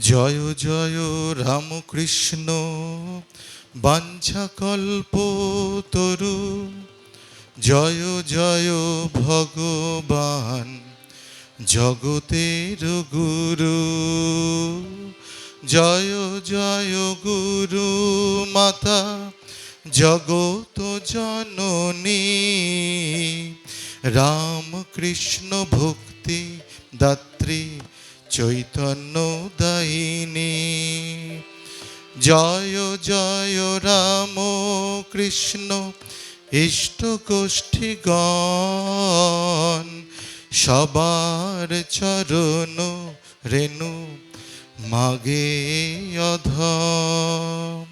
জয় জয় রামকৃষ্ণ, বাঞ্ছাকল্প তরু। জয় জয় ভগবান, জগতের গুরু। জয় জয় গুরু মাতা জগত জননী। রামকৃষ্ণ ভক্তি দাত্রী চৈতন্য দায়িনী জয় জয় রাম কৃষ্ণ, ইষ্ট গোষ্ঠীগণ, সবার চরণ রেণু, মাগে অধম।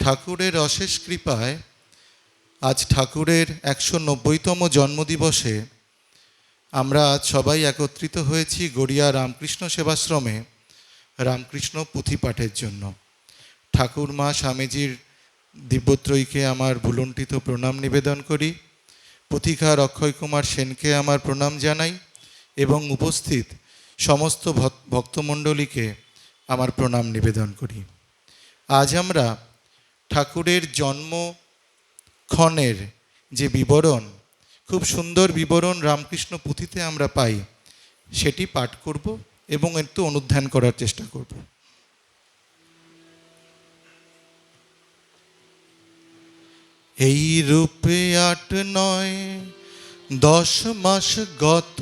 ঠাকুরের অশেষ কৃপায় আজ ঠাকুরের একশো নব্বইতম জন্মদিবসে আমরা আজ সবাই একত্রিত হয়েছি গড়িয়া রামকৃষ্ণ সেবাশ্রমে রামকৃষ্ণ পুঁথি পাঠের জন্য। ঠাকুর মা স্বামীজির দিব্যত্রয়ীকে আমার ভুলুণ্ঠিত প্রণাম নিবেদন করি। পুথিকার অক্ষয় কুমার সেনকে আমার প্রণাম জানাই এবং উপস্থিত সমস্ত ভক্তমণ্ডলীকে আমার প্রণাম নিবেদন করি। আজ আমরা ঠাকুরের জন্ম ক্ষণের যে বিবরণ খুব সুন্দর বিবরণ রামকৃষ্ণ পুঁথিতে আমরা পাই। সেটি পাঠ করব এবং একটু অনুধ্যান করার চেষ্টা করব। এই রূপে আট নয়, দশ মাস গত,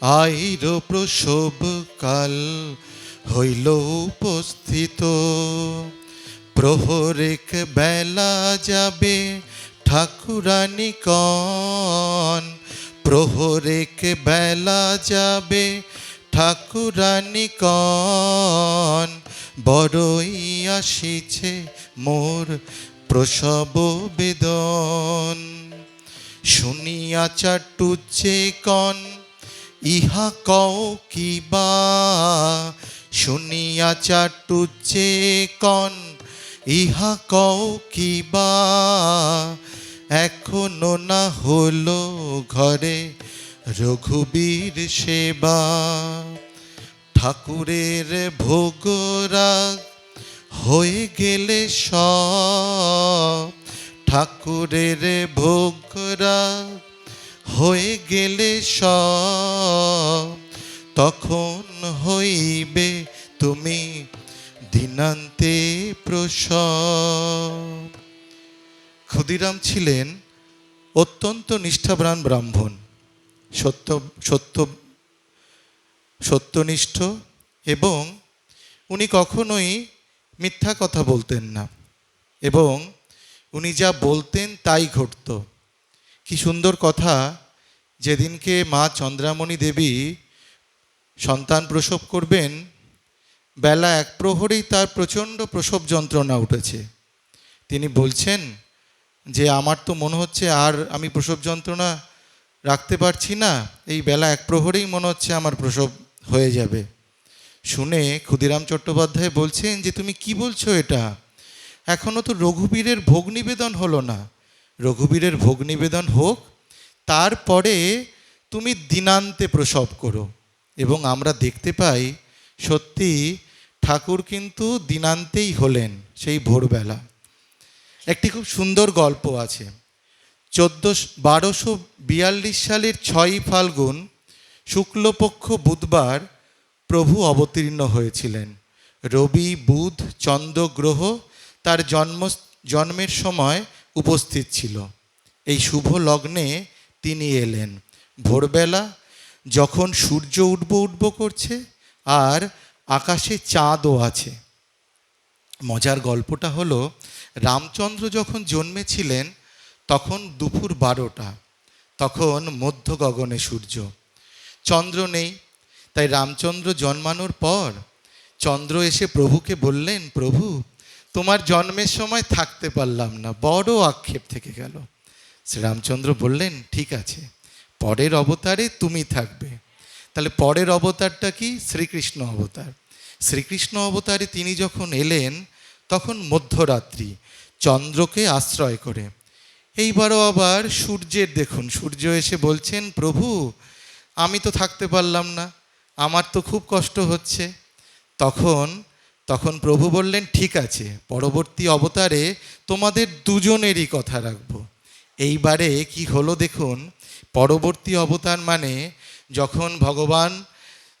আইর প্রসব কাল হইল উপস্থিত। প্রহরেক বেলা যাবে ঠাকুরানী কন প্রহরেক বেলা যাবে ঠাকুরানী কন বড়ই আসিছে মোর প্রসব বেদন। শুনিয়া চাটুচে কন, ইহা কও কিবা শুনিয়া চাটুচে কন, ইহা কও কিবা এখনও না হলো ঘরে রঘুবীর সেবা। ঠাকুরের ভোগরাগ হয়ে গেলে সব। ঠাকুরের ভোগরাগ হয়ে গেলে সব। তখন হইবে তুমি দিনান্তে প্রসব। ক্ষুদিরাম ছিলেন অত্যন্ত নিষ্ঠাপ্রাণ ব্রাহ্মণ, সত্য সত্য, সত্যনিষ্ঠ এবং উনি কখনোই মিথ্যা কথা বলতেন না এবং উনি যা বলতেন তাই ঘটত। কি সুন্দর কথা, যেদিনকে মা চন্দ্রামণি দেবী সন্তান প্রসব করবেন, বেলা এক প্রহরেই তার প্রচণ্ড প্রসব যন্ত্রণা উঠেছে। তিনি বলছেন যে আমার তো মনে হচ্ছে আর আমি প্রসব যন্ত্রণা রাখতে পারছি না, এই বেলা এক প্রহরেই মনে হচ্ছে আমার প্রসব হয়ে যাবে। শুনে ক্ষুদিরাম চট্টোপাধ্যায় বলছেন যে, তুমি কি বলছো এটা? এখনও তো রঘুবীরের ভোগ নিবেদন হলো না। রঘুবীরের ভোগ নিবেদন হোক, তারপরে তুমি দিনান্তে প্রসব করো। এবং আমরা দেখতে পাই সত্যি ঠাকুর কিন্তু দিনান্তেই হলেন সেই ভোরবেলা। একটি খুব সুন্দর গল্প আছে। চোদ্দ, বারোশো বিয়াল্লিশ সালের ছয়ই ফাল্গুন, শুক্লপক্ষ বুধবার প্রভু অবতীর্ণ হয়েছিলেন। রবি, বুধ, চন্দ্র গ্রহ তার জন্ম, জন্মের সময় উপস্থিত ছিল। এই শুভ লগ্নে তিনি এলেন। ভোরবেলা যখন সূর্য উঠব উঠব করছে, আর আকাশে চাঁদও আছে। মজার গল্পটা হলো, রামচন্দ্র যখন জন্মেছিলেন, তখন দুপুর বারোটা, তখন মধ্য গগনে সূর্য। চন্দ্র নেই, তাই রামচন্দ্র জন্মানোর পর, চন্দ্র এসে প্রভুকে বললেন, প্রভু, তোমার জন্মের সময় থাকতে পারলাম না, বড় আক্ষেপ থেকে গেল। শ্রীরামচন্দ্র বললেন, ঠিক আছে, পরের অবতারে তুমি থাকবে। তাহলে পরের অবতারটা কি? শ্রীকৃষ্ণ অবতার। শ্রীকৃষ্ণ অবতারে তিনি যখন এলেন তখন মধ্যরাত্রি, চন্দ্রকে আশ্রয় করে। এইবারও আবার সূর্যের দেখুন, সূর্য এসে বলছেন, প্রভু, আমি তো থাকতে পারলাম না, আমার তো খুব কষ্ট হচ্ছে। তখন তখন প্রভু বললেন, ঠিক আছে, পরবর্তী অবতারে তোমাদের দুজনেরই কথা রাখব। এইবারে কি হলো দেখুন, পরবর্তী অবতার মানে যখন ভগবান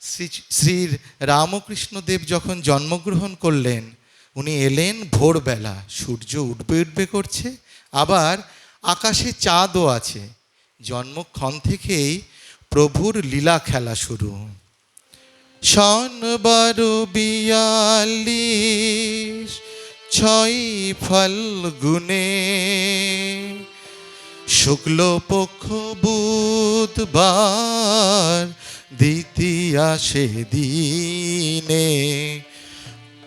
শ্রী শ্রী রামকৃষ্ণদেব যখন জন্মগ্রহণ করলেন উনি এলেন, ভোরবেলা সূর্য উঠবে উঠবে করছে, আবার আকাশে চাঁদও আছে। জন্মক্ষণ থেকেই প্রভুর লীলা খেলা শুরু। সন বারো বিয়াল্লিশ, ছয় ফাল্গুনে শুক্লপক্ষ বুধবার, দ্বিতীয়া সে দিনে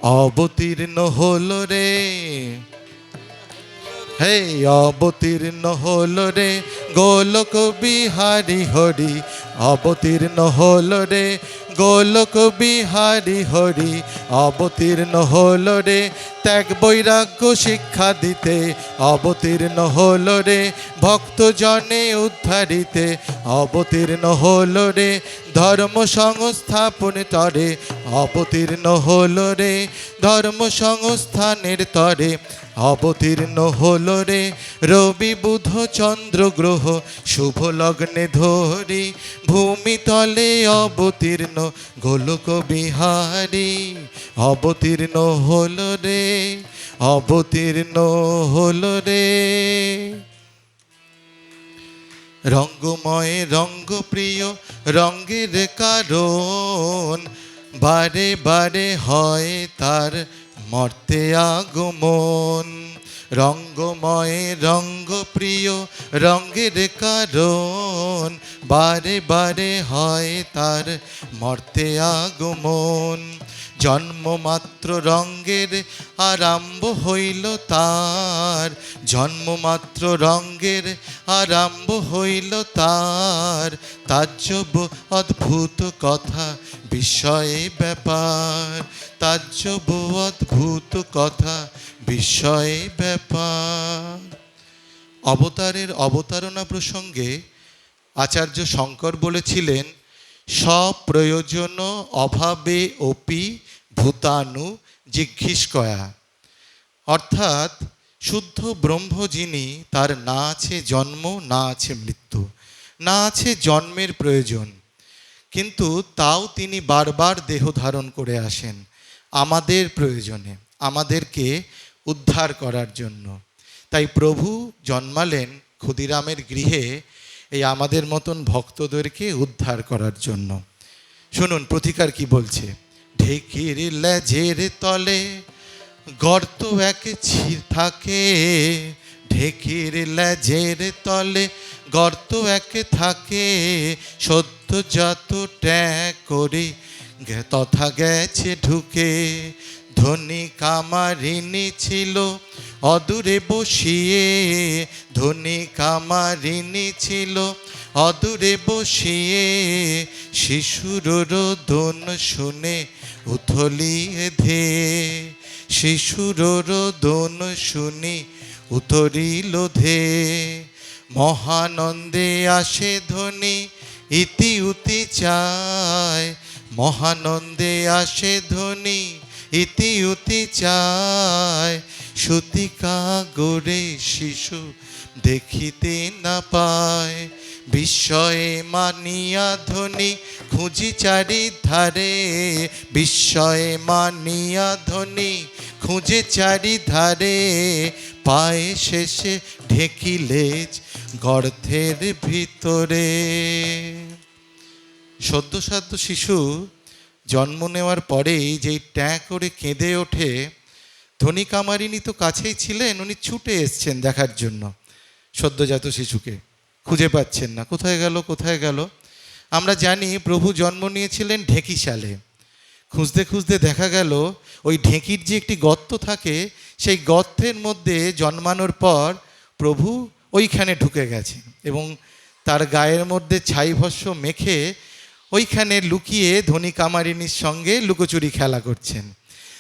অবতীর্ণ হল রে। হে অবতীর্ণ হল রে। গোলক বিহারি হরি অবতীর্ণ হল রে, গোলক বিহারি হরি। অবতীর্ণ হল রে, ত্যাগ বৈরাগ্য শিক্ষা দিতে। অবতীর্ণ হল রে, ভক্তজনে উদ্ধারিতে। অবতীর্ণ হল রে, ধর্ম সংস্থাপন তরে। অবতীর্ণ হল রে, ধর্ম সংস্থানের তরে। অবতীর্ণ হল রে রবি বুধ চন্দ্র গ্রহ, শুভ লগ্নে ধরি ভূমিতলে অবতীর্ণ গোলক বিহারী। অবতীর্ণ হল রে, অবতীর্ণ হল রে। রঙ্গময়, রঙ্গপ্রিয়, রঙ্গের কারণ, বারে বারে হয় তার মর্তে আগমন। রঙ্গময় রঙ্গ রঙ্গপ্রিয় রঙ্গের কারণ। বারে বারে হয় তার মর্তে আগমন। জন্মমাত্র রঙ্গের আরম্ভ হইল তার। জন্মমাত্র রঙ্গের আরম্ভ হইল তার। তাজ্জব অদ্ভুত কথা, বিস্ময়ে ব্যাপার। তাজ্জব অদ্ভুত কথা, বিস্ময়ে ব্যাপার। অবতারের অবতারণা প্রসঙ্গে আচার্য শঙ্কর বলেছিলেন স্বপ্রয়োজন অভাবে অপি ভূতাণু জিজ্ঞিসকয়া অর্থাৎ, শুদ্ধ ব্রহ্ম যিনি, তার না আছে জন্ম, না আছে মৃত্যু, না আছে জন্মের প্রয়োজন। কিন্তু তাও তিনি বারবার দেহ ধারণ করে আসেন আমাদের প্রয়োজনে, আমাদেরকে উদ্ধার করার জন্য। তাই প্রভু জন্মালেন ক্ষুদিরামের গৃহে এই আমাদের মতন ভক্তদেরকে উদ্ধার করার জন্য। শুনুন, প্রতিকার কি বলছে? ঢেকির লেজের তলে গর্ত এক ছির থাকে। ঢেকির লেজের তলে গর্ত এক থাকে। সদ্য যত ট্যাগ করে তথা গেছে ঢুকে ধনী কামারিনী ছিল, অদূরে বসিয়ে। ধনী কামারিনী ছিল, অদূরে বসিয়ে। শিশুর রোদন শুনে উথলিয়ে ধে। শিশুর রোদন শুনি উতরিল ধে। মহানন্দে আসে ধ্বনি ইতি উতি চায়। মহানন্দে আসে ধ্বনি ইতি উতি চায় সুতিকা গড়ে শিশু দেখিতে না পায়। বিস্ময়ে মানিয়া ধ্বনি খুঁজি চারি ধারে বিস্ময়ে মানিয়া ধ্বনি খুঁজে চারি ধারে পায়ে শেষে ঢেকিলেজ গর্থের ভিতরে। সদ্যসাধ্য শিশু জন্ম নেওয়ার পরেই যেই ট্যাঁ করে কেঁদে ওঠে, ধনী কামারিনী তো কাছেই ছিলেন, উনি ছুটে এসছেন দেখার জন্য। সদ্যজাত শিশুকে। খুঁজে পাচ্ছেন না। কোথায় গেল কোথায় গেল? আমরা জানি প্রভু জন্ম নিয়েছিলেন ঢেঁকিশালে। খুঁজতে খুঁজতে দেখা গেল, ওই ঢেঁকির যে একটি গর্ত থাকে, সেই গর্তের মধ্যে জন্মানোর পর প্রভু ওইখানে ঢুকে গেছে এবং তার গায়ের মধ্যে ছাই ভস্য মেখে ওইখানে লুকিয়ে ধনী কামারিনীর সঙ্গে লুকোচুরি খেলা করছেন।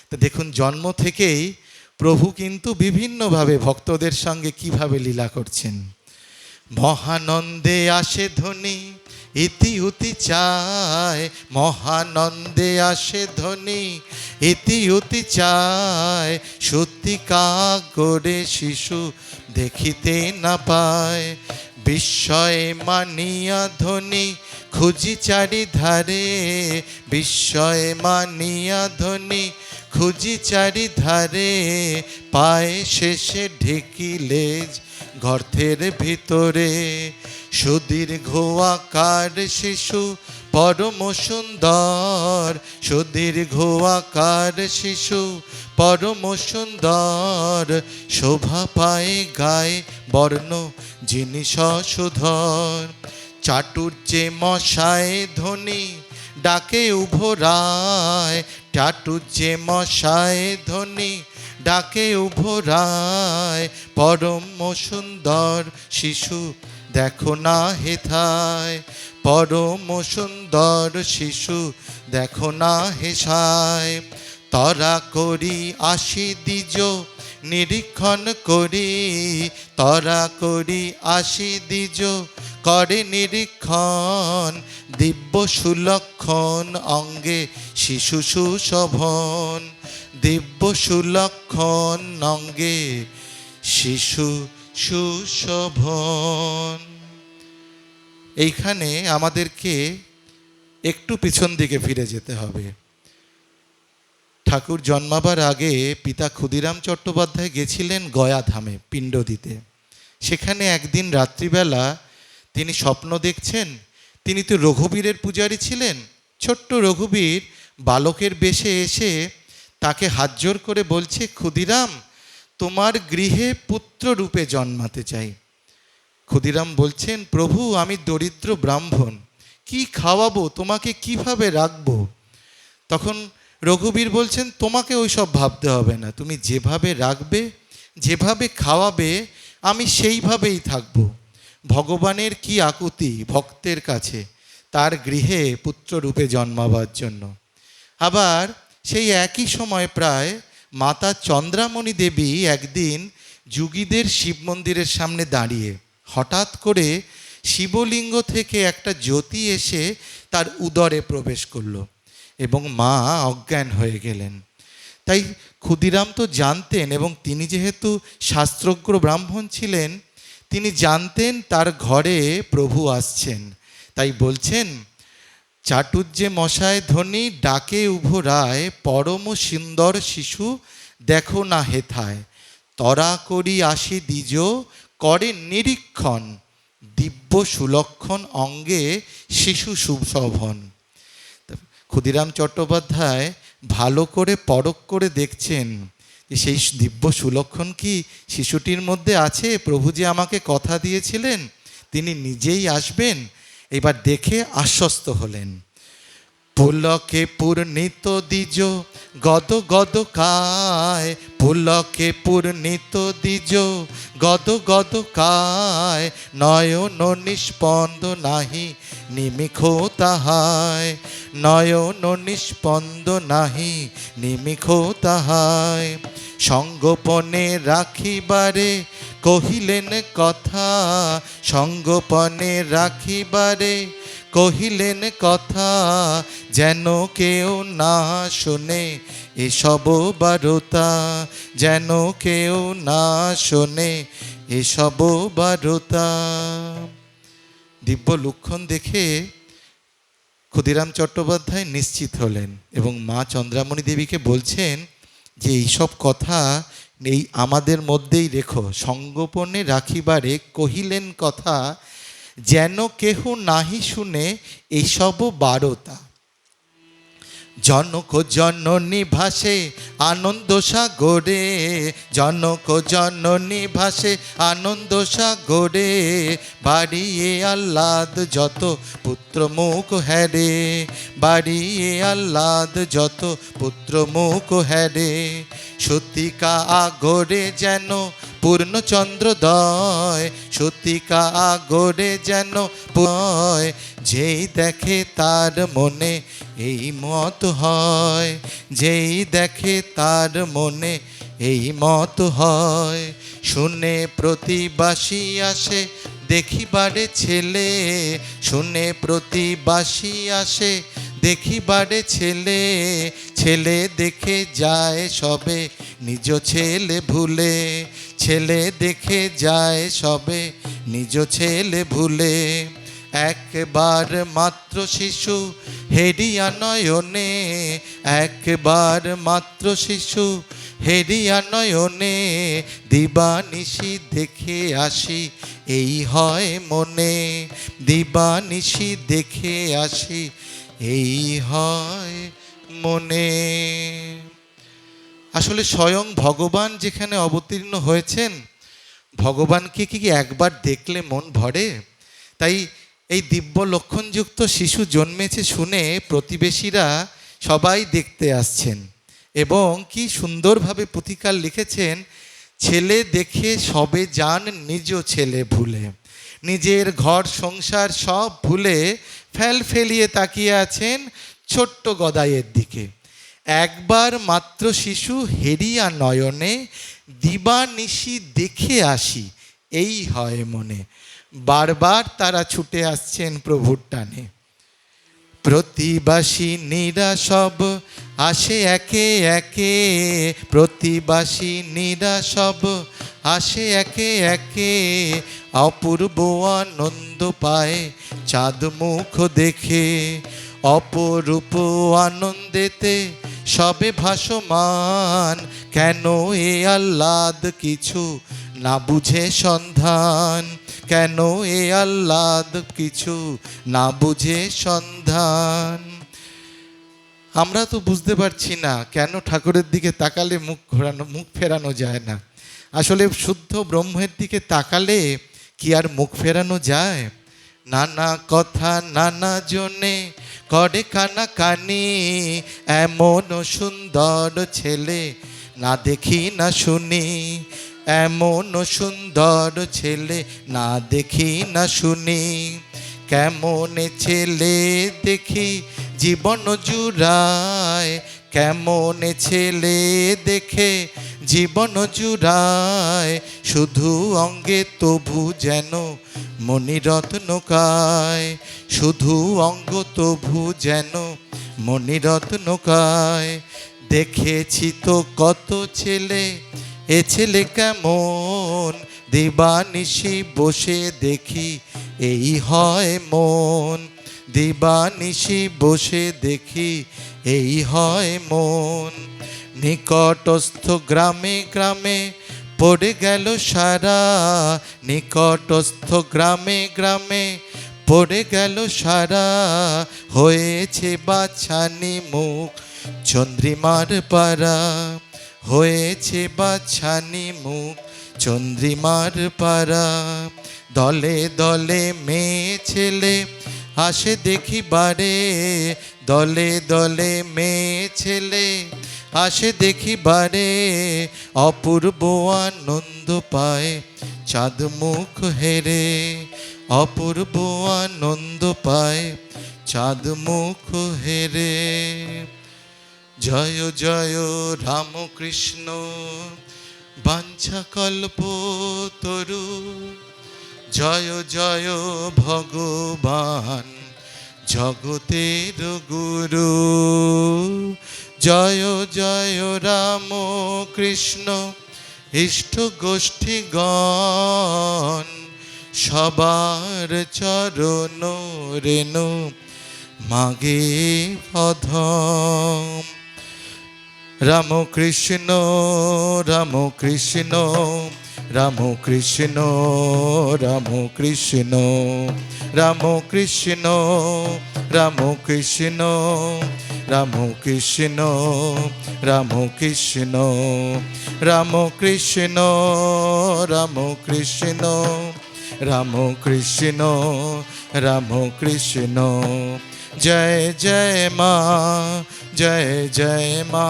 তো দেখুন, জন্ম থেকেই প্রভু কিন্তু বিভিন্নভাবে ভক্তদের সঙ্গে কীভাবে লীলা করছেন। মহানন্দে আসে ধ্বনি ইতি উতি চায়। মহানন্দে আসে ধ্বনি ইতি উতি চায়। সত্যি করে শিশু দেখিতে না পায়। বিস্ময়ে মানিয়া ধ্বনি খুঁজি চারিধারে, বিস্ময়ে মানিয়া ধ্বনি খুঁজি চারিধারে, পায়ে শেষে ঢেকিলেজ গর্তের ভিতরে। সুদীর্ঘ আকার শিশু, পরম সুন্দর। সুদীর্ঘ আকার শিশু, পরম সুন্দর। শোভা পায়ে গায়ে বর্ণ জিনিস সুধর চাটুর্যে মশায় ধ্বনি ডাকে উভরায়। চাটুর্যে মশায় ধ্বনি ডাকে উভরায়। পরম সুন্দর শিশু দেখো না হেথায় পরম সুন্দর শিশু দেখো না হেসায় তরা করি আসি দ্বিজ, নিরীক্ষণ করি। তরা করি আসি দ্বিজ করে নিরীক্ষণ, দিব্য সুলক্ষণ অঙ্গে শিশু সুশোভন। দিব্য সুলক্ষণ অঙ্গে শিশু সুশোভন। এইখানে আমাদেরকে একটু পিছন দিকে ফিরে যেতে হবে। ঠাকুর জন্মাবার আগে পিতা ক্ষুদিরাম চট্টোপাধ্যায় গেছিলেন গয়া ধামে, পিণ্ড দিতে। সেখানে একদিন রাত্রিবেলা তিনি স্বপ্ন দেখছেন। তিনি তো রঘুবীরের পূজারী ছিলেন। ছোট্ট রঘুবীর বালকের বেশে এসে তাকে হাত জোর করে বলছে, ক্ষুদিরাম, তোমার গৃহে পুত্র রূপে জন্মাতে চাই। ক্ষুদিরাম বলছেন, প্রভু, আমি দরিদ্র ব্রাহ্মণ। কি খাওয়াবো? তোমাকে কীভাবে রাখব? তখন রঘুবীর বলছেন, তোমাকে ওই সব ভাবতে হবে না। তুমি যেভাবে রাখবে, যেভাবে খাওয়াবে, আমি সেইভাবেই থাকব। ভগবানের কি আকুতি ভক্তের কাছে? তার গৃহে পুত্ররূপে জন্মাবার জন্য। আবার সেই একই সময় প্রায় মাতা চন্দ্রামণি দেবী একদিন যুগীদের শিব মন্দিরের সামনে দাঁড়িয়ে হঠাৎ করে শিবলিঙ্গ থেকে একটা জ্যোতি এসে তার উদরে প্রবেশ করল এবং মা অজ্ঞান হয়ে গেলেন। তাই ক্ষুদিরাম তো জানতেন এবং তিনি যেহেতু শাস্ত্রজ্ঞ ব্রাহ্মণ ছিলেন তিনি জানতেন তার ঘরে প্রভু আসছেন। তাই বলছেন চাটুর্যে মশায় ধ্বনি ডাকে উভরায় পরম সুন্দর শিশু দেখো না হেথায়। তরা করি আসি দ্বিজ, করে নিরীক্ষণ, দিব্য সুলক্ষণ অঙ্গে শিশু সুশোভন। ক্ষুদিরাম চট্টোপাধ্যায় ভালো করে পরখ করে দেখছেন সেই দিব্য সুলক্ষণ কি শিশুটির মধ্যে আছে? প্রভু যে আমাকে কথা দিয়েছিলেন, তিনি নিজেই আসবেন? এবার দেখে আশ্বস্ত হলেন। পুলকে পূর্ণিত দ্বিজ গদ গদ কায় পুলকে পূর্ণিত দ্বিজ গদ গদ কায় নয়ন নিষ্পন্দ নাহি, নিমিখ তাহায়। নয়ন নিষ্পন্দ নাহি, নিমিখ তাহায়। সঙ্গোপনে রাখিবারে কহিলেন কথা, সঙ্গোপনে রাখিবারে কহিলেন কথা যেন কেউ না শোনে এসব বারতা, যেন কেউ না শোনে এসব বারতা। দিব্য লক্ষণ দেখে ক্ষুদিরাম চট্টোপাধ্যায় নিশ্চিত হলেন এবং মা চন্দ্রামণি দেবীকে বলছেন যে, এইসব কথা এই আমাদের মধ্যেই রেখো, সঙ্গোপনে রাখিবারে কহিলেন কথা, যেন কেহ নাহি শুনে এইসব বারতা। জনক জননী ভাসে আনন্দ সাগরে, জনক জননী ভাসে আনন্দ সাগরে, বাড়িয়ে আহ্লাদ যত পুত্র মুখ হ্যারে, বাড়িয়ে আহ্লাদ যত পুত্র মুখ হ্যারে সত্যিকা আগরে যেন পূর্ণচন্দ্রদয় সত্যিকা আগরে যেন পয়, যেই দেখে তার মনে এই মত হয়, যেই দেখে তার মনে এই মত হয়। শুনে প্রতিবাসী আসে দেখিবারে ছেলে, শুনে প্রতিবাসী আসে দেখিবারে ছেলে ছেলে দেখে যায় সবে, নিজ ছেলে ভুলে, ছেলে দেখে যায় সবে, নিজ ছেলে ভুলে। একবার মাত্র শিশু হেরিয়া নয়নে, একবার মাত্র শিশু হেরিয়া নয়নে, দিবানিশি দেখে আসি, এই হয় মনে। দিবানিশি দেখে আসি এই হয় মনে। আসলে স্বয়ং ভগবান যেখানে অবতীর্ণ হয়েছেন ভগবানকে কি একবার দেখলে মন ভরে? তাই এই দিব্য লক্ষণযুক্ত শিশু জন্মেছে শুনে প্রতিবেশীরা সবাই দেখতে আসছেন এবং কি সুন্দরভাবে পুথিকার লিখেছেন, ছেলে দেখে সবে যান নিজ ছেলে ভুলে, নিজের ঘর সংসার সব ভুলে ফেল ফেলিয়ে তাকিয়ে আছেন ছোট্ট গদাইয়ের দিকে। একবার মাত্র শিশু হেরিয়া নয়নে, দিবানিশি দেখে আসি, এই হয় মনে। বারবার তারা ছুটে আসছেন প্রভুর টানে। প্রতিবাসী নিরাসব আসে একে একে, প্রতিবাসী নিরাসব আসে একে একে অপূর্ব আনন্দ পায় চাঁদ মুখ দেখে। অপরূপ আনন্দেতে সবে ভাসমান, কেন এ আহ্লাদ কিছু না বুঝে সন্ধান? কেন এ আহ্লাদ কিছু না বুঝে সন্ধান? আমরা তো বুঝতে পারছি না, কেন ঠাকুরের দিকে তাকালে মুখ ঘোরানো, মুখ ফেরানো যায় না? আসলে শুদ্ধ ব্রহ্মের দিকে তাকালে কি আর মুখ ফেরানো যায়? নানা কথা নানা জনে করে কানা কানি এমন সুন্দর ছেলে না দেখি না শুনি। এমন সুন্দর ছেলে না দেখি না শুনি। কেমন ছেলে দেখি জীবন জুড়ায় কেমন ছেলে দেখে জীবন জুড়ায় শুধু অঙ্গে তবু যেন মণিরত্নকায় শুধু অঙ্গ তবু যেন মণিরত্নকায় দেখেছি তো কত ছেলে, এ ছেলে কেমন? দিবানিশি বসে দেখি এই হয় মন। দিবানিশি বসে দেখি এই হয় মন। নিকটস্থ গ্রামে গ্রামে পড়ে গেল সারা। নিকটস্থ গ্রামে গ্রামে পড়ে গেল সারা। হয়েছে বাছানি মুখ চন্দ্রিমার পাড়া। হয়েছে বাছানি মুখ চন্দ্রিমার পাড়া। দলে দলে মেয়ে ছেলে আসে দেখি বারে দলে দলে মেয়ে ছেলে। আসে দেখি বারে অপূর্ব আনন্দ পায়, চাঁদ মুখ হেরে। অপূর্ব আনন্দ পায়, চাঁদ মুখ হেরে। জয় জয় রামকৃষ্ণ বাঞ্ছা কল্প তরু। জয় জয় ভগবান, জগতের গুরু। জয় জয় রাম কৃষ্ণ, ইষ্ট গোষ্ঠীগণ, সবার চরণ রেণু, মাগে অধম রামকৃষ্ণ রামকৃষ্ণ রামকৃষ্ণ রামকৃষ্ণ রামকৃষ্ণ রামকৃষ্ণ রামকৃষ্ণ রামকৃষ্ণ রামকৃষ্ণ রামকৃষ্ণ রামকৃষ্ণ রামকৃষ্ণ জয় জয় মা, জয় জয় মা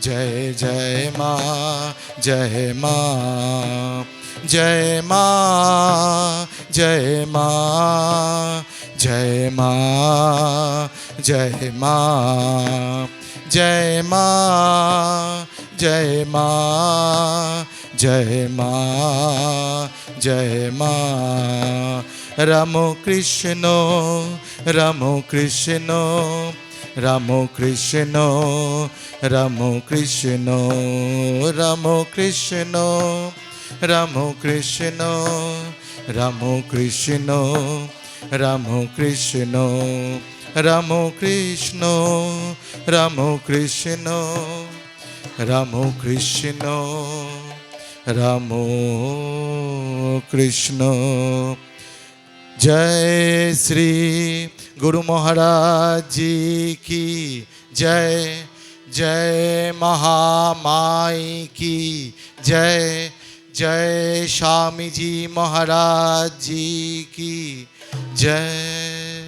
জয় জয় মা জয় মা জয় মা জয় মা জয় মা জয় মা জয় মা জয় মা জয় মা জয় মা। রাম কৃষ্ণ রাম কৃষ্ণ রাম কৃষ্ণ রাম কৃষ্ণ রাম কৃষ্ণ রাম কৃষ্ণ রাম কৃষ্ণ রাম কৃষ্ণ রাম কৃষ্ণ রাম কৃষ্ণ রাম কৃষ্ণ রাম কৃষ্ণ। জয় শ্রী গুরু মহারাজ কি? জয় জয় মহামাই কি? জয় জয় স্বামীজি মহারাজ কি? জয়।